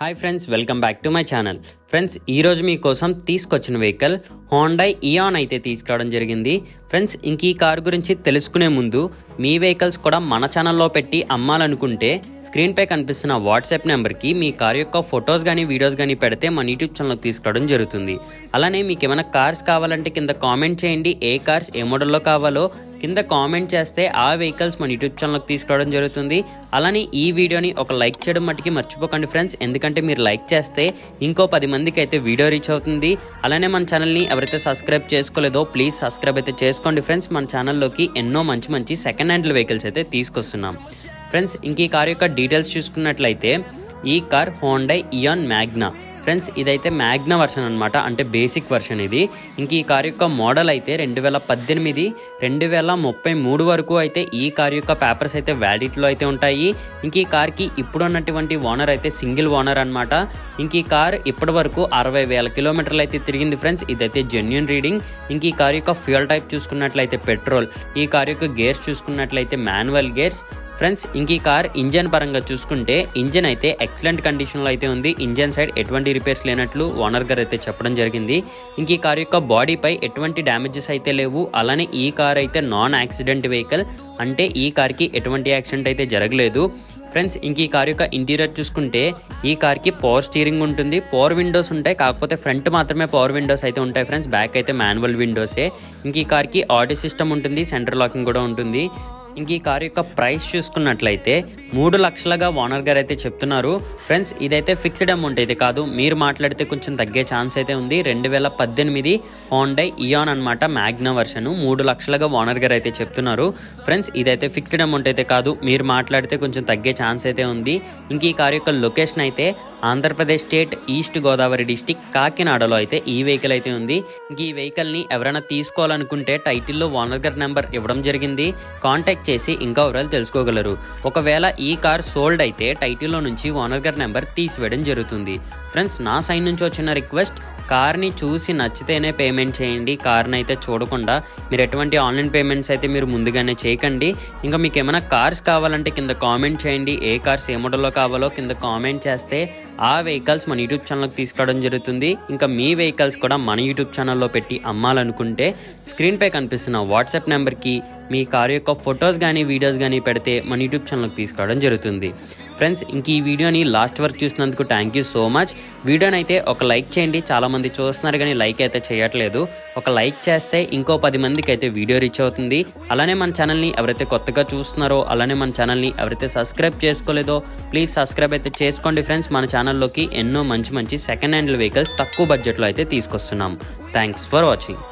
Hi friends welcome back to my channel friends ఈరోజు మీకోసం తీసుకొచ్చిన వెహికల్ హోండై ఇయాన్ అయితే తీసుకురావడం జరిగింది. ఫ్రెండ్స్ ఇంక ఈ కార్ గురించి తెలుసుకునే ముందు మీ వెహికల్స్ కూడా మన ఛానల్లో పెట్టి అమ్మాలనుకుంటే స్క్రీన్పై కనిపిస్తున్న వాట్సాప్ నెంబర్కి మీ కార్ యొక్క ఫొటోస్ కానీ వీడియోస్ కానీ పెడితే మన యూట్యూబ్ ఛానల్కి తీసుకురావడం జరుగుతుంది. అలానే మీకు ఏమైనా కార్స్ కావాలంటే కింద కామెంట్ చేయండి. ఏ కార్స్ ఏ మోడల్లో కావాలో కింద కామెంట్ చేస్తే ఆ వెహికల్స్ మన యూట్యూబ్ ఛానల్కి తీసుకురావడం జరుగుతుంది. అలానే ఈ వీడియోని ఒక లైక్ చేయడం మట్టుకి మర్చిపోకండి ఫ్రెండ్స్. ఎందుకంటే మీరు లైక్ చేస్తే ఇంకో పది మందికి అయితే వీడియో రీచ్ అవుతుంది. అలానే మన ఛానల్ని ఎవరైతే సబ్స్క్రైబ్ చేసుకోలేదో ప్లీజ్ సబ్స్క్రైబ్ అయితే చేసుకోండి ఫ్రెండ్స్. మన ఛానల్లోకి ఎన్నో మంచి మంచి సెకండ్ హ్యాండ్ వెహికల్స్ అయితే తీసుకొస్తున్నాం. ఫ్రెండ్స్ ఇంక ఈ కార్ యొక్క డీటెయిల్స్ చూసుకున్నట్లయితే ఈ car Hyundai Eon Magna friends ఇదైతే మ్యాగ్నా వర్షన్ అనమాట అంటే బేసిక్ వర్షన్ ఇది. ఇంక ఈ కార్ యొక్క మోడల్ అయితే రెండు వేల పద్దెనిమిది రెండు వేల ముప్పై మూడు వరకు అయితే ఈ కార్ యొక్క పేపర్స్ అయితే వ్యాలిడిటీలో అయితే ఉంటాయి. ఇంక ఈ కార్కి ఇప్పుడున్నటువంటి ఓనర్ అయితే సింగిల్ ఓనర్ అనమాట ఇంక ఈ కార్ ఇప్పటి వరకు అరవై వేల కిలోమీటర్లు అయితే తిరిగింది ఫ్రెండ్స్. ఇదైతే జెన్యున్ రీడింగ్ ఇంక ఈ కార్ యొక్క ఫ్యూయల్ టైప్ చూసుకున్నట్లయితే పెట్రోల్ ఈ కార్ యొక్క గేర్స్ చూసుకున్నట్లయితే మాన్యువల్ గేర్స్ ఫ్రెండ్స్ ఇంక ఈ కార్ ఇంజన్ పరంగా చూసుకుంటే ఇంజన్ అయితే ఎక్సలెంట్ కండిషన్లో అయితే ఉంది. ఇంజన్ సైడ్ ఎటువంటి రిపేర్స్ లేనట్లు ఓనర్ గారు అయితే చెప్పడం జరిగింది. ఇంక ఈ కార్ యొక్క బాడీపై ఎటువంటి డ్యామేజెస్ అయితే లేవు. అలానే ఈ కార్ అయితే నాన్ యాక్సిడెంట్ వెహికల్. అంటే ఈ కార్కి ఎటువంటి యాక్సిడెంట్ అయితే జరగలేదు. ఫ్రెండ్స్ ఇంక ఈ కార్ యొక్క ఇంటీరియర్ చూసుకుంటే ఈ కార్కి పవర్ స్టీరింగ్ ఉంటుంది. పవర్ విండోస్ ఉంటాయి. కాకపోతే ఫ్రంట్ మాత్రమే పవర్ విండోస్ అయితే ఉంటాయి. ఫ్రెండ్స్ బ్యాక్ అయితే మాన్యువల్ విండోసే. ఇంక ఈ కార్కి ఆడియో సిస్టమ్ ఉంటుంది. సెంటర్ లాకింగ్ కూడా ఉంటుంది. ఇంక ఈ కార్ యొక్క ప్రైస్ చూసుకున్నట్లయితే మూడు లక్షలుగా ఓనర్ గారు అయితే చెప్తున్నారు. ఫ్రెండ్స్ ఇదైతే ఫిక్స్డ్ అమౌంట్ అయితే కాదు. మీరు మాట్లాడితే కొంచెం తగ్గే ఛాన్స్ అయితే ఉంది. రెండు వేల పద్దెనిమిది హోండై ఇయాన్ అనమాట మ్యాగ్నా వర్షన్ మూడు లక్షలుగా ఓనర్ గారు అయితే చెప్తున్నారు. ఫ్రెండ్స్ ఇదైతే ఫిక్స్డ్ అమౌంట్ అయితే కాదు. మీరు మాట్లాడితే కొంచెం తగ్గే ఛాన్స్ అయితే ఉంది. ఇంక ఈ కారు యొక్క లొకేషన్ అయితే Andhra Pradesh state east Godavari district కాకినాడలో అయితే ఈ వెహికల్ అయితే ఉంది. ఇంక ఈ వెహికల్ని ఎవరైనా తీసుకోవాలనుకుంటే టైటిల్లో ఓనర్ గారి నెంబర్ ఇవ్వడం జరిగింది. కాంటాక్ట్ చేసి ఇంకా వివరాలు తెలుసుకోగలరు. ఒకవేళ ఈ కార్ సోల్డ్ అయితే టైటిల్లో నుంచి ఓనర్ గారి నెంబర్ తీసివేయడం జరుగుతుంది. ఫ్రెండ్స్ నా సైన్ నుంచి వచ్చిన రిక్వెస్ట్ కార్ని చూసి నచ్చితేనే పేమెంట్ చేయండి. కార్ని అయితే చూడకుండా మీరు ఎటువంటి ఆన్లైన్ పేమెంట్స్ అయితే మీరు ముందుగానే చేయకండి. ఇంకా మీకు ఏమైనా కార్స్ కావాలంటే కింద కామెంట్ చేయండి. ఏ కార్స్ ఏ మోడల్లో కావాలో కింద కామెంట్ చేస్తే ఆ వెహికల్స్ మన యూట్యూబ్ ఛానల్కి తీసుకురావడం జరుగుతుంది. ఇంకా మీ వెహికల్స్ కూడా మన యూట్యూబ్ ఛానల్లో పెట్టి అమ్మాలనుకుంటే స్క్రీన్పై కనిపిస్తున్న వాట్సాప్ నెంబర్కి మీ కారు యొక్క ఫొటోస్ కానీ వీడియోస్ కానీ పెడితే మన యూట్యూబ్ ఛానల్కి తీసుకురావడం జరుగుతుంది. ఫ్రెండ్స్ ఇంక ఈ వీడియోని లాస్ట్ వరకు చూసినందుకు థ్యాంక్ యూ సో మచ్. వీడియోని అయితే ఒక లైక్ చేయండి. చాలామంది మంది చూస్తున్నారు కానీ లైక్ అయితే చేయట్లేదు. ఒక లైక్ చేస్తే ఇంకో పది మందికి అయితే వీడియో రీచ్ అవుతుంది. అలానే మన ఛానల్ని ఎవరైతే కొత్తగా చూస్తున్నారో అలానే మన ఛానల్ని ఎవరైతే సబ్స్క్రైబ్ చేసుకోలేదో ప్లీజ్ సబ్స్క్రైబ్ అయితే చేసుకోండి ఫ్రెండ్స్. మన ఛానల్లోకి ఎన్నో మంచి మంచి సెకండ్ హ్యాండ్ వెహికల్స్ తక్కువ బడ్జెట్లో అయితే తీసుకొస్తున్నాం. Thanks for watching